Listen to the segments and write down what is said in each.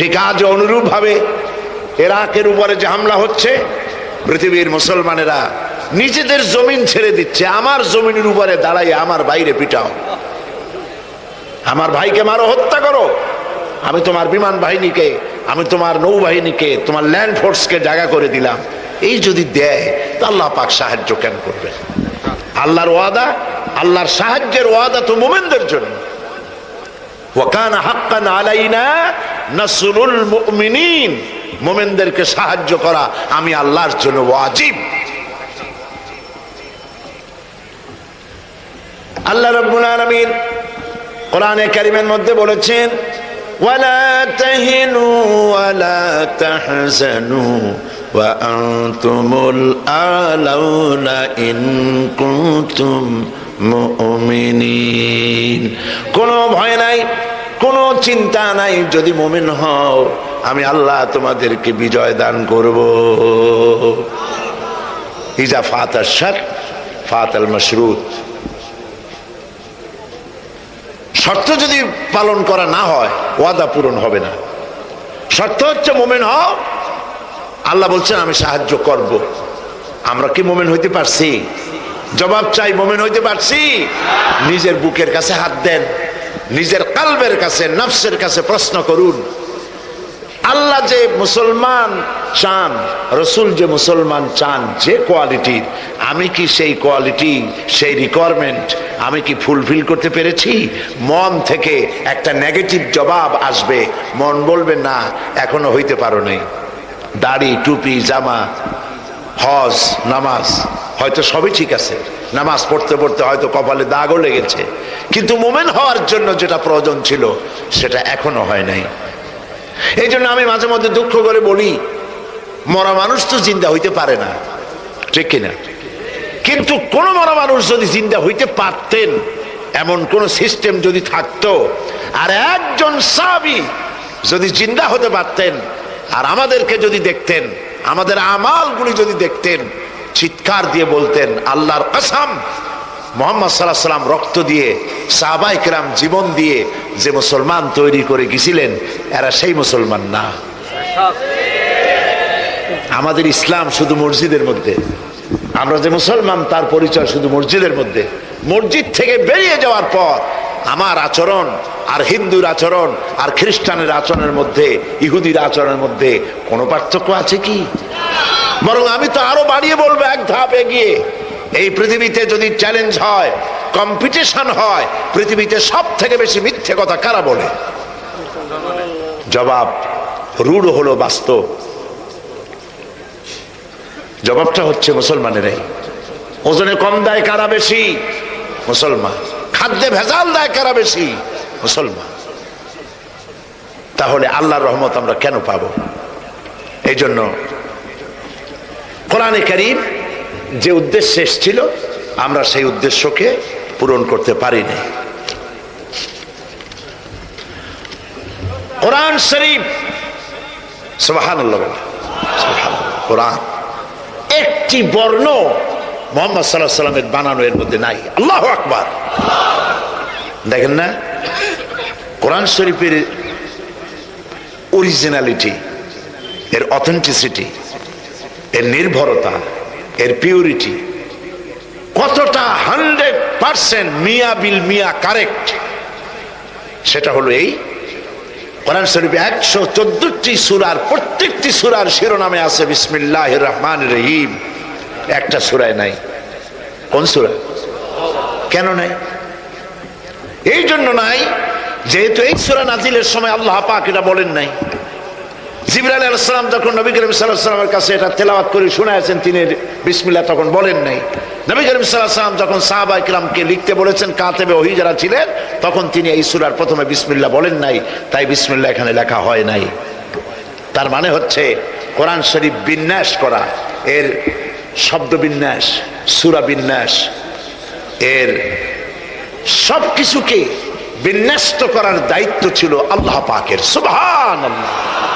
ঠিক আজ অনুরূপ ভাবে এরাকের উপরে যে হামলা হচ্ছে, পৃথিবীর মুসলমানেরা নিজেদের জমিন ছেড়ে দিচ্ছে, আমার জমিনের উপরে দাঁড়াই আমার বাইরে পিটাও। আমার ভাইকে মারো, হত্যা করো। আমি তোমার বিমান বাহিনীকে, আমি তোমার নৌবাহিনীকে, তোমার ল্যান্ড ফোর্সকে জায়গা করে দিলাম। এই যদি দেয়, তা আল্লাহ পাক সাহায্য কেন করবে আল্লাহর ওয়াদা, আল্লাহর সাহায্যের ওয়াদা তো মোমেনদের জন্য। ওয়াকান হাক্কান আলাইনা নাসরুল মুমিনিন। মোমেনদেরকে সাহায্য করা আমি আল্লাহর জন্য ওয়াজিব। আল্লাহ রাব্বুল আলামিন কোরআনে কারিমের মধ্যে বলেছেন তাহিনু ওয়ালা তাহজানু ওয়া আনতুমুল আলাউনা ইন কুনতুম মুমিনিন। কোনো ভয় নাই। কোনো চিন্তা নাই, যদি মুমিন হও, আমি আল্লাহ তোমাদেরকে বিজয় দান করব। ইজা ফাতার শার ফাতাল মশরুত শর্ত যদি পালন করা না হয়, ওয়াদা পূরণ হবে না। শর্ত হচ্ছে মোমেন হও, আল্লাহ বলছেন, আমি সাহায্য করব। আমরা কি মোমেন হইতে পারছি? জবাব চাই, মোমেন হইতে পারছি? নিজের বুকের কাছে হাত দেন। নিজের কালবের কাছে, নফসের কাছে প্রশ্ন করুন। আল্লাহ যে মুসলমান চান, রসুল যে মুসলমান চান, যে কোয়ালিটির আমি কি সেই কোয়ালিটি, সেই রিকোয়ারমেন্ট আমি কি ফুলফিল করতে পেরেছি? মন থেকে একটা নেগেটিভ জবাব আসবে। মন বলবে, না, এখনও হইতে পারো নাই। দাড়ি, টুপি, জামা, হজ, নামাজ। হয়তো সবই ঠিক আছে। নামাজ পড়তে পড়তে হয়তো কপালে দাগও লেগেছে। কিন্তু মোমেন হওয়ার জন্য যেটা প্রয়োজন ছিল, সেটা এখনও হয় নাই। এই জন্য আমি মাঝে মধ্যে দুঃখ করে বলি, মরা মানুষ তো জিন্দা হইতে পারে না। ঠিক কিনা? কিন্তু কোন মরা মানুষ যদি জিন্দা হইতে পারতেন, এমন কোন সিস্টেম যদি থাকতো, আর একজন সাবি যদি জিন্দা হতে পারতেন, আর আমাদেরকে যদি দেখতেন, আমাদের আমালগুলি যদি দেখতেন চিৎকার দিয়ে বলতেন, আল্লাহর কসম, মোহাম্মদ সাল্লাহ সাল্লাম রক্ত দিয়ে সাহবাইকরাম জীবন দিয়ে যে মুসলমান তৈরি করে গেছিলেন, এরা সেই মুসলমান না। আমাদের ইসলাম শুধু মসজিদের মধ্যে। আমরা যে মুসলমান, তার পরিচয় শুধু মসজিদের মধ্যে। মসজিদ থেকে বেরিয়ে যাওয়ার পর, আমার আচরণ, আর হিন্দুর আচরণ, আর খ্রিস্টানের আচরণের মধ্যে, ইহুদির আচরণের মধ্যে কোনো পার্থক্য আছে কি? বরং আমি তো আরও বাড়িয়ে বলব, এক ধাপ এগিয়ে। এই পৃথিবীতে যদি চ্যালেঞ্জ হয় কম্পিটিশন হয়, পৃথিবীতে সব থেকে বেশি মিথ্যে কথা কারা বলে? জবাব, রূঢ় হলো বাস্তব। জবাবটা হচ্ছে মুসলমানেরাই। ওজনে কম দেয় কারা বেশি? মুসলমান। খাদ্যে ভেজাল দেয় কারা বেশি? মুসলমান। তাহলে আল্লাহর রহমত আমরা কেন পাবো? এই জন্য কোরআনে করিম যে উদ্দেশ্যে এসেছিল, আমরা সেই উদ্দেশ্যকে পূরণ করতে পারিনি। কোরআন শরীফ কোরআন। একটি বর্ণ মোহাম্মদ সাল্লাহ সাল্লামের বানানো এর মধ্যে নাই। আল্লাহ আকবার। দেখেন না, কোরআন শরীফের অরিজিনালিটি এর অথেন্টিসিটি এর নির্ভরতা, এর পিউরিটি কতটা হান্ড্রেড পার্সেন্ট মিয়া বিল মিয়া কারেক্ট সেটা হলো এই, কোরআন শরীফে একশো চোদ্দটি সুরার, প্রত্যেকটি সুরার শিরোনামে আছে বিসমিল্লাহ রহমান রহিম। একটা সুরায় নাই। কোন সুরা? কেন নাই? এই জন্য নাই, যেহেতু এই সুরা নাজিলের সময় আল্লাহ পাক এটা বলেন নাই। জিবরাল আলাইসালাম যখন নবী করিম সাল্লাহামের কাছে এটা তেলাওয়াত করে শুনেছেন তিনি বিসমিল্লা তখন বলেন নাই। নবী করিম সাল্লাহাম যখন সাহাবা ইকরামকে লিখতে বলেছেন, কাতেবে ওহি যারা ছিলেন, তখন তিনি এই সুরার প্রথমে বিসমিল্লা বলেন নাই, তাই বিসমিল্লা এখানে লেখা হয় নাই। তার মানে হচ্ছে, কোরআন শরীফ বিন্যাস করা, এর শব্দ বিন্যাস, সুরা বিন্যাস, এর সব কিছুকে বিন্যস্ত করার দায়িত্ব ছিল আল্লাহ পাকের। সুবহান আল্লাহ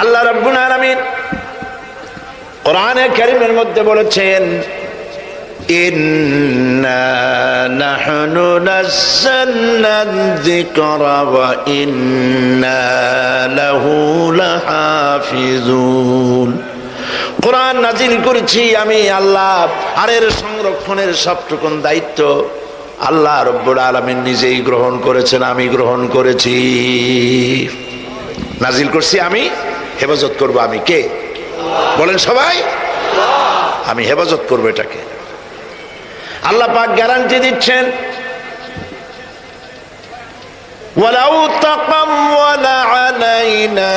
আল্লাহ রব্বুল কোরআনে কারিমের মধ্যে বলেছেন কোরআন নাজিল করেছি আমি আল্লাহ আরের সংরক্ষণের সবটুকুন দায়িত্ব আল্লাহ রব্বুল আলমিন নিজেই গ্রহণ করেছেন, আমি গ্রহণ করেছি। নাজিল করছি আমি হেফাজত করব আমি কে বলেন সবাই আমি হেফাজত করবো এটাকে আল্লাহ পাক গ্যারান্টি দিচ্ছেন ولو تقول علينا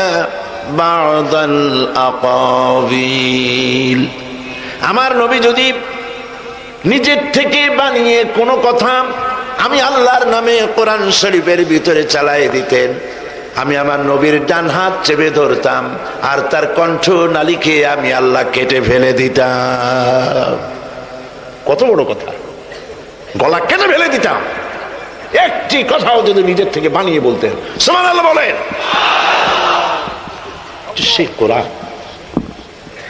بعض الأقاويل আমার নবী যদি নিজের থেকে বানিয়ে কোনো কথা আমি আল্লাহর নামে কোরআন শরীফের ভিতরে চালাই দিতেন আমি আমার নবীর ডান হাত চেপে ধরতাম, আর তার কণ্ঠ নালিকে আমি আল্লাহ কেটে ফেলে দিতাম। কত বড় কথা। গলা কেটে ফেলে দিতাম। একটি কথাও যদি নিজের থেকে বানিয়ে বলতেন। সমান আল্লাহ বলেন সে কোরআন,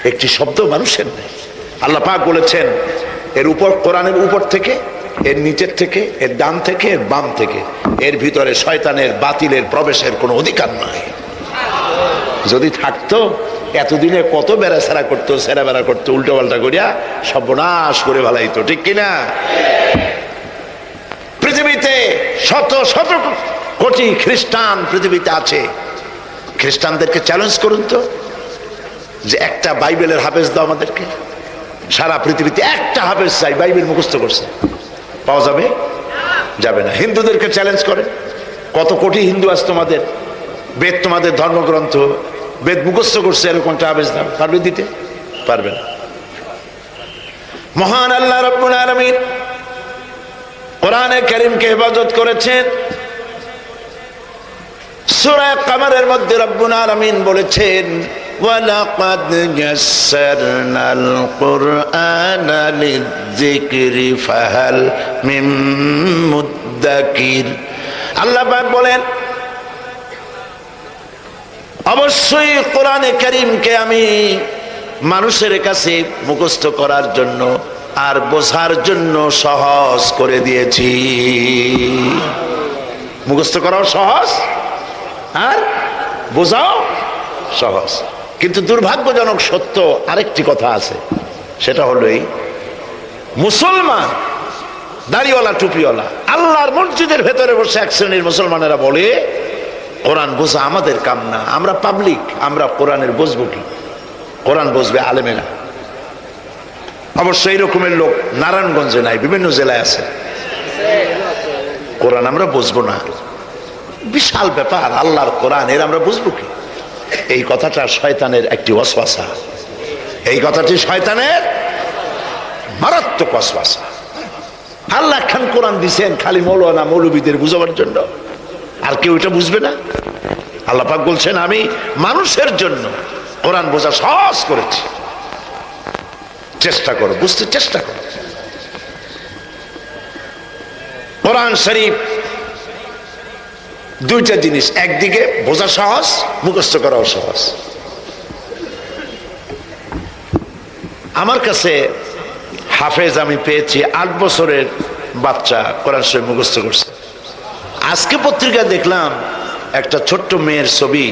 একটি শব্দ মানুষের নেই। আল্লাহ পাক বলেছেন, এর উপর কোরআনের উপর থেকে এর নিচের থেকে, এর ডান থেকে, এর বাম থেকে। এর ভিতরে শয়তানের, বাতিলের, প্রবেশের কোনো অধিকার নাই। যদি থাকতো, এতদিনে কত বেড়া সেরা করতো সেরা বেড়া করতো উল্টো পাল্টা করিয়া সর্বনাশ করে ভালাইতো ঠিক কিনা? পৃথিবীতে শত শত কোটি খ্রিস্টান পৃথিবীতে আছে। খ্রিস্টানদেরকে চ্যালেঞ্জ করুন তো, যে একটা বাইবেলের হাফেজ দাও আমাদেরকে। সারা পৃথিবীতে একটা হাফেজ চাই, বাইবেল মুখস্থ করছে। পাওয়া যাবে? যাবে না। হিন্দুদেরকে চ্যালেঞ্জ করে। কত কোটি হিন্দু আছে তোমাদের, বেদ তোমাদের ধর্মগ্রন্থ, বেদ মুখস্থ করছে এরকমটা হাফেজ দাও। পারবে দিতে? পারবে না। মহান আল্লাহ রব্বুল আলামিন কোরআনে করিমকে হেফাজত করেছেন। সূরা কামারের মধ্যে রব্বুল আলামিন বলেছেন ওয়ালাকাদ ইয়াসসারনাল কুরআনা লিযিকরি ফাহাল মিন মুদ্দাকির আল্লাহ পাক বলেন, অবশ্যই কোরআনে করিমকে আমি মানুষের কাছে মুখস্থ করার জন্য আর বোঝার জন্য সহজ করে দিয়েছি। মুখস্থ করাও সহজ আর বোঝাও সহজ। কিন্তু দুর্ভাগ্যজনক সত্য আরেকটি কথা আছে। সেটা হলো এই, মুসলমান, দাড়িওয়ালা, টুপিওয়ালা, আল্লাহর মসজিদের ভেতরে বসে এক শ্রেণির মুসলমানেরা বলে, কোরআন বোঝা আমাদের কাম না, আমরা পাবলিক, আমরা কোরআনের বুঝব কি? কোরআন বুঝবে আলেমেরা। অবশ্য এই রকমের লোক নারায়ণগঞ্জে নাই, বিভিন্ন জেলায় আছে। কোরআন আমরা বুঝব না। বিশাল ব্যাপার, আল্লাহর কোরআন, এর আমরা বুঝব কি? এই কথাটা শয়তানের একটি অশ্বাসা এই কথাটি শয়তানের মারাত্মক অশ্বাসা আল্লাহ খান কোরআন দিছেন খালি মৌলানা মৌলবীদের বুঝাবার জন্য। আর কেউ এটা বুঝবে না? আল্লাহ পাক বলছেন, আমি মানুষের জন্য কোরআন বোঝা সহজ করেছি। চেষ্টা করো, বুঝতে চেষ্টা করো। কোরআন শরীফ দুইটা জিনিস, একদিকে বোঝা সহজ, মুখস্থ করাও সহজ। আমার কাছে হাফেজ আমি পেয়েছি, আট বছরের বাচ্চা কোরআন শরীফ মুখস্থ করছে। আজকে পত্রিকা দেখলাম একটা ছোট্ট মেয়ের ছবি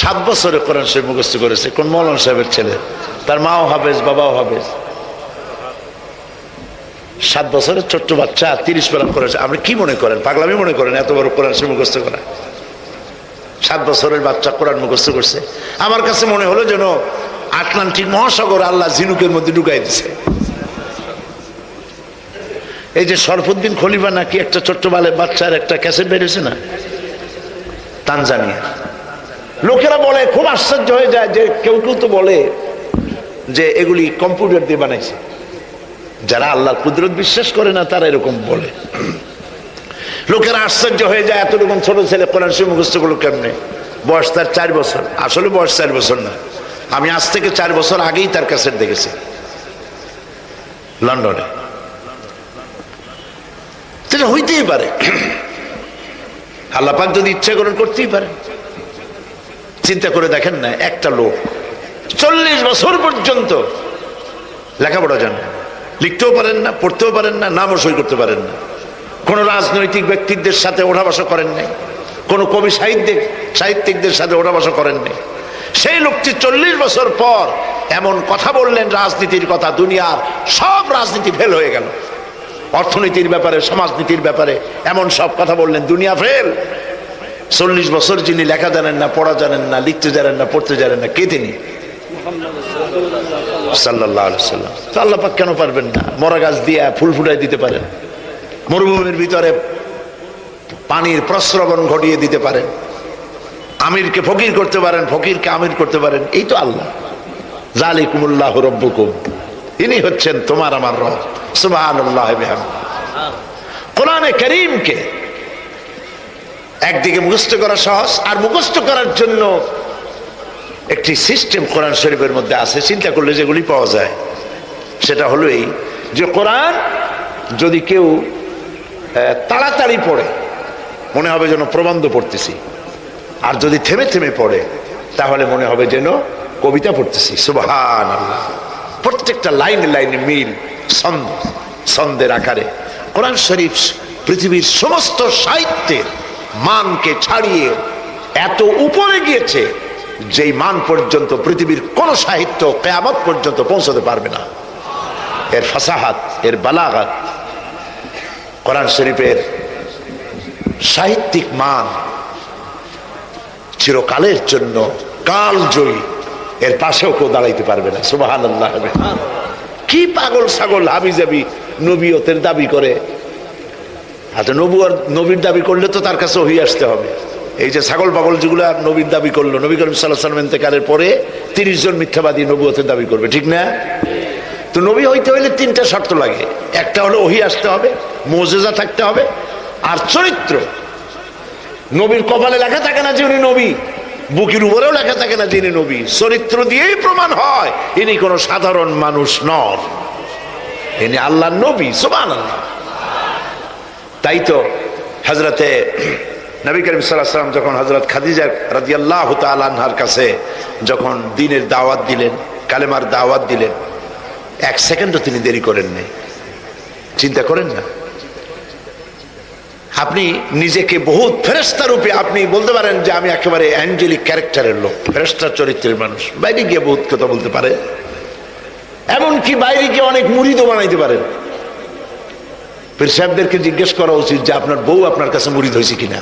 সাত বছরে কোরআন শরীফ মুখস্থ করেছে, কোন মৌলান সাহেবের ছেলে। তার মাও হাফেজ, বাবাও হাফেজ। সাত বছরের ছোট্ট বাচ্চা, তিরিশ পারা করেছে আপনি কি মনে করেন? পাগলামি মনে করেন? এত বড় কোরআন শরীফ মুখস্থ করা? সাত বছরের বাচ্চা কোরআন মুখস্থ করছে। আমার কাছে মনে হলো যেন আটলান্টিক মহাসাগর আল্লাহ ঝিনুকের মধ্যে ঢুকাই দিছে। এই যে সরফুদ্দিন খলিফা নাকি একটা ছোট্ট বালে বাচ্চার একটা ক্যাসেট বেরিয়েছে না? তানজানিয়া। লোকেরা বলে, খুব আশ্চর্য হয়ে যায় যে কেউ কেউ তো বলে যে এগুলি কম্পিউটার দিয়ে বানাইছে। যারা আল্লাহর কুদরত বিশ্বাস করে না, তারা এরকম বলে। লোকেরা আশ্চর্য হয়ে যায় এতরকম ছোট ছেলে কোরআন শরীফ মুখস্থ করল কেমনে? বয়স তার চার বছর। আসলে বয়স চার বছর না। আমি আজ থেকে চার বছর আগেই তার কাছে দেখেছি। লন্ডনে। সেটা হইতেই পারে। আল্লাপাক যদি ইচ্ছা করেন করতেই পারে। চিন্তা করে দেখেন না, একটা লোক চল্লিশ বছর পর্যন্ত লেখাপড়া জানে। লিখতেও পারেন না, পড়তেও পারেন না, নামও সই করতে পারেন না। কোনো রাজনৈতিক ব্যক্তিদের সাথে ওঠা বসা করেন নাই। কোনো কবি সাহিত্যিক, সাহিত্যিকদের সাথে ওঠা বসা করেন নাই। সেই লোকটি চল্লিশ বছর পর এমন কথা বললেন, রাজনীতির কথা, দুনিয়ার সব রাজনীতি ফেল হয়ে গেল। অর্থনীতির ব্যাপারে, সমাজনীতির ব্যাপারে এমন সব কথা বললেন, দুনিয়া ফেল। চল্লিশ বছর যিনি লেখা জানেন না, পড়া জানেন না, লিখতে জানেন না, পড়তে জানেন না, কে তিনি? সাল্লাহ সাল্লাম তো আল্লাহ পাক কেন পারবেন না? মরা গাছ দিয়ে ফুল ফুটাই দিতে পারেন। মরুভূমির ভিতরে পানির প্রস্রবণ ঘটিয়ে দিতে পারেন। আমিরকে ফকির করতে পারেন, ফকিরকে আমির করতে পারেন। এই তো আল্লাহ। জালিকুমুল্লাহ রব্বুকুম। ইনি হচ্ছেন তোমার আমার রব। কোরআনে করিমকে একদিকে মুখস্থ করা সহজ আর মুখস্থ করার জন্য একটি সিস্টেম কোরআন শরীফের মধ্যে আছে, চিন্তা করলে যেগুলি পাওয়া যায়। সেটা হলো এই যে কোরআন যদি কেউ তাড়াতাড়ি পড়ে, মনে হবে যেন প্রবন্ধ পড়তেছি। আর যদি থেমে থেমে পড়ে, তাহলে মনে হবে যেন কবিতা পড়তেছি। সুবহান প্রত্যেকটা লাইনে লাইনে মিল, ছন্দ, ছন্দের আকারে। কোরআন শরীফ পৃথিবীর সমস্ত সাহিত্যের মানকে ছাড়িয়ে এত উপরে গিয়েছে যেই মান পর্যন্ত পৃথিবীর কোন সাহিত্য কেয়ামত পর্যন্ত পৌঁছতে পারবে না। এর ফাসাহাত, এর বালাগাত, কোরআন শরীফের সাহিত্যিক মান চিরকালের জন্য কালজয়ী। এর পাশেও কেউ দাঁড়াইতে পারবে না আল্লাহ কি পাগল ছাগল, হাবি যাবি নবীয়তের দাবি করে। আচ্ছা নবু আর নবীর দাবি করলে তো তার কাছে ওহি আসতে হবে। এই যে ছাগল পাগল যেগুলো নবীর দাবি করল, নবী করিম সাল্লাহ ইন্তেকালের পরে তিরিশ জন মিথ্যাবাদী নবুয়তের দাবি করবে, ঠিক না? তো নবী হইতে হইলে তিনটা শর্ত লাগে। একটা হলো ওহি আসতে হবে, মোজেজা থাকতে হবে, আর চরিত্র। নবীর কপালে লেখা থাকে না যে উনি নবী, বুকের উপরেও লেখা থাকে না যিনি নবী। চরিত্র দিয়েই প্রমাণ হয়, ইনি কোনো সাধারণ মানুষ নন। ইনি আল্লাহ নবী সোমান আল্লাহ তাই তো হজরতে নবী করিম সাল্লাম যখন হজরত খাদিজা রাজিয়াল্লাহ তালাহার কাছে যখন দিনের দাওয়াত দিলেন, কালেমার দাওয়াত দিলেন, এক সেকেন্ডও তিনি দেরি করেন নাই চিন্তা করেন না। আপনি নিজেকে বহুত ফেরেস্তা রূপে আপনি বলতে পারেন যে আমি একেবারে অ্যাঞ্জেলিক ক্যারেক্টারের লোক ফেরেস্তার চরিত্রের মানুষ। বাইরে গিয়ে বহুত কথা বলতে পারে। এমনকি বাইরে গিয়ে অনেক মুড়িদও বানাইতে পারেন। পীর সাহেবদেরকে জিজ্ঞেস করা উচিত যে আপনার বউ আপনার কাছে মুড়িদ হয়েছে কিনা।